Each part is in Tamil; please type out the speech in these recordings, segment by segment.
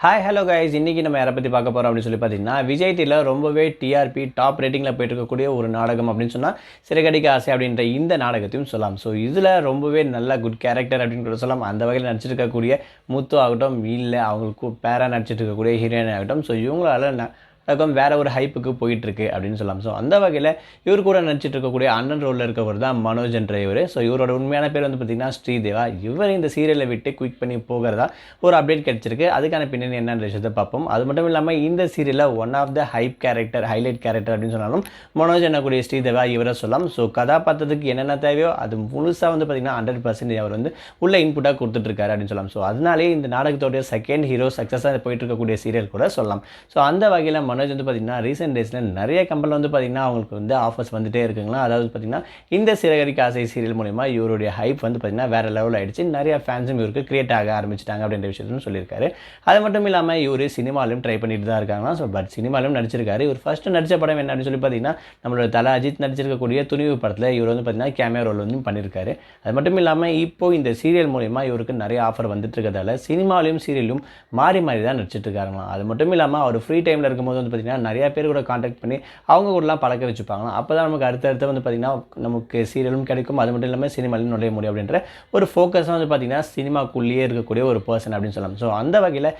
ஹாய் ஹலோ கைஸ் இன்றைக்கி நம்ம யாரை பற்றி பார்க்க போகிறோம் அப்படின்னு சொல்லி பார்த்தீங்கன்னா விஜய் ரொம்பவே டிஆர்பி டாப் ரேட்டிங்கில் போயிட்டு இருக்கக்கூடிய ஒரு நாடகம் அப்படின்னு சொன்னால் சிறகடிக்க ஆசை அப்படின்ற இந்த நாடகத்தையும் சொல்லலாம். ஸோ இதில் ரொம்பவே நல்ல குட் கேரக்டர் அப்படின்னு கூட சொல்லலாம். அந்த வகையில் நடிச்சிருக்கக்கூடிய முத்து ஆகட்டும் இல்லை அவங்களுக்கு பேராக நடிச்சிட்டு இருக்கக்கூடிய ஹீரோயின் ஆகட்டும். ஸோ இவங்களால ந- வேறு ஒரு ஹைப்புக்கு போயிட்டுருக்கு அப்படின்னு சொல்லலாம். ஸோ அந்த வகையில் இவர் கூட நடிச்சிட்டு இருக்கக்கூடிய அண்ணன் ரோலில் இருக்கவர் தான் மனோஜ் என்ற இவர். ஸோ இவரோட உண்மையான பேர் வந்து பார்த்தீங்கன்னா ஸ்ரீதேவா. இவர் இந்த சீரியலை விட்டு குயிக் பண்ணி போகிறதா ஒரு அப்டேட் கிடச்சிருக்கு. அதுக்கான பின்னணி என்னன்ற விஷயத்தை பார்ப்போம். அது மட்டும் இல்லாமல் இந்த சீரியலில் one of the hype character highlight character அப்படின்னு சொன்னாலும் மனோஜ் என்னக்கூடிய ஸ்ரீதேவா இவரை சொல்லலாம். ஸோ கதாபாத்திரத்துக்கு என்னென்ன தேவையோ அது முழுசாக வந்து பார்த்தீங்கன்னா ஹண்ட்ரட் பர்சன்டேஜ் அவர் வந்து உள்ள இன்புட்டாக கொடுத்துட்ருக்காரு அப்படின்னு சொல்லலாம். ஸோ அதனாலே இந்த நாடகத்தோடைய செகண்ட் ஹீரோ சக்ஸஸாக போயிட்டு இருக்கக்கூடிய சீரியல் கூட சொல்லலாம். ஸோ அந்த வகையில் மனோஜ் வந்து பார்த்தீங்கன்னா ரீசெண்ட் டேஸில் நிறைய கம்பெனியில் வந்து பார்த்தீங்கன்னா அவங்களுக்கு வந்து ஆஃபர்ஸ் வந்துகிட்டே இருக்குங்களா? அதாவது பார்த்தீங்கன்னா இந்த சிறகரிக்க ஆசை சீரியல் மூலிமா இவருடைய ஹைப் வந்து பார்த்தீங்கன்னா வேறு லெவல் ஆகிடுச்சு நிறைய ஃபேன்ஸும் இவருக்கு கிரியேட் ஆக ஆரம்பிச்சிட்டாங்க அப்படின்ற விஷயத்தையும் சொல்லியிருக்காரு. அது மட்டும் இல்லாமல் இவர் சினிமாலையும் ட்ரை பண்ணிட்டு தான் இருக்காங்களா? ஸோ பட் சினிமாலையும் நடிச்சிருக்காரு. இவர் ஃபஸ்ட்டு நடித்த படம் என்ன அப்படின்னு சொல்லி பார்த்தீங்கன்னா நம்மளோட தல அஜித் நடிச்சிருக்கக்கூடிய துணிவு படத்தில் இவர் வந்து பார்த்திங்கன்னா கேமியா ரோல் வந்து பண்ணியிருக்காரு. அது மட்டும் இல்லாமல் இப்போ இந்த சீரியல் மூலிமா இவருக்கு நிறைய ஆஃபர் வந்துட்டு இருக்கிறதால சினிமாலையும் சீரியலும் மாறி மாறி தான் நடிச்சிட்டு இருக்காங்களாம். அது மட்டும் இல்லாமல் அவர் ஃப்ரீ டைமில் இருக்கும்போது வந்து பார்த்திங்கன்னா நிறைய பேர் கூட காண்டாக்ட் பண்ணி அவங்க கூடலாம் பழக்க வச்சுப்பாங்க அப்போ தான் நமக்கு அடுத்தடுத்து வந்து பார்த்திங்கன்னா நமக்கு சீரியலும் கிடைக்கும். அது மட்டும் இல்லாமல் சினிமாலையும் நுழைய முடியும் அப்படின்ற ஒரு ஃபோக்கஸாக வந்து பார்த்திங்கன்னா சினிமாக்குள்ளேயே இருக்கக்கூடிய ஒரு பர்சன் அப்படின்னு சொல்லலாம். ஸோ அந்த வகையில்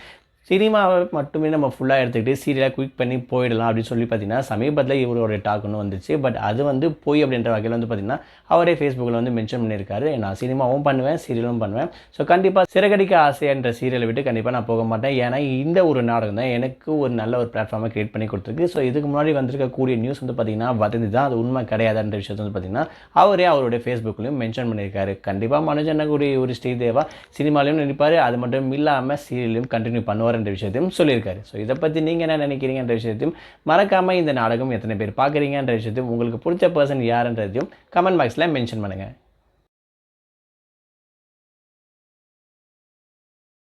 சினிமாவை மட்டுமே நம்ம ஃபுல்லாக எடுத்துக்கிட்டு சீரியலாக குயிக் பண்ணி போயிடலாம் அப்படின்னு சொல்லி பார்த்தீங்கன்னா சமீபத்தில் இவரோட டாக் ஒன்று வந்துச்சு. பட் அது வந்து போய் அப்படின்ற வகையில் வந்து பார்த்தீங்கன்னா அவரே ஃபேஸ்புக்கில் வந்து மென்ஷன் பண்ணியிருக்காரு. நான் சினிமாவும் பண்ணுவேன் சீரியலும் பண்ணுவேன். ஸோ கண்டிப்பாக சிறகடிக்க ஆசைன்ற சீரியலை விட்டு கண்டிப்பாக நான் போக மாட்டேன். ஏன்னா இந்த ஒரு நாடகம் தான் எனக்கு ஒரு நல்ல ஒரு பிளாட்ஃபார்மை க்ரியேட் பண்ணி கொடுத்துருக்கு. ஸோ இதுக்கு முன்னாடி வந்திருக்கக்கூடிய நியூஸ் வந்து பார்த்தீங்கன்னா வதந்தி தான். அது உண்மை கிடையாதுன்ற விஷயத்தை வந்து பார்த்தீங்கன்னா அவரே அவருடைய ஃபேஸ்புக்லையும் மென்ஷன் பண்ணியிருக்காரு. கண்டிப்பாக மனுஜன் கூடிய ஒரு ஸ்ரீதேவா சினிமாலையும் நினைப்பார் அது மட்டும் இல்லாமல் சீரியலையும் கண்டினியூ பண்ணுவார். பண்ணுவார்ன்ற விஷயத்தையும் சொல்லியிருக்காரு. ஸோ இதை பற்றி நீங்கள் என்ன நினைக்கிறீங்கன்ற விஷயத்தையும் மறக்காமல் இந்த நாடகம் எத்தனை பேர் பார்க்குறீங்கன்ற விஷயத்தையும் உங்களுக்கு பிடிச்ச பர்சன் யாருன்றதையும் கமெண்ட் பாக்ஸில் மென்ஷன் பண்ணுங்கள்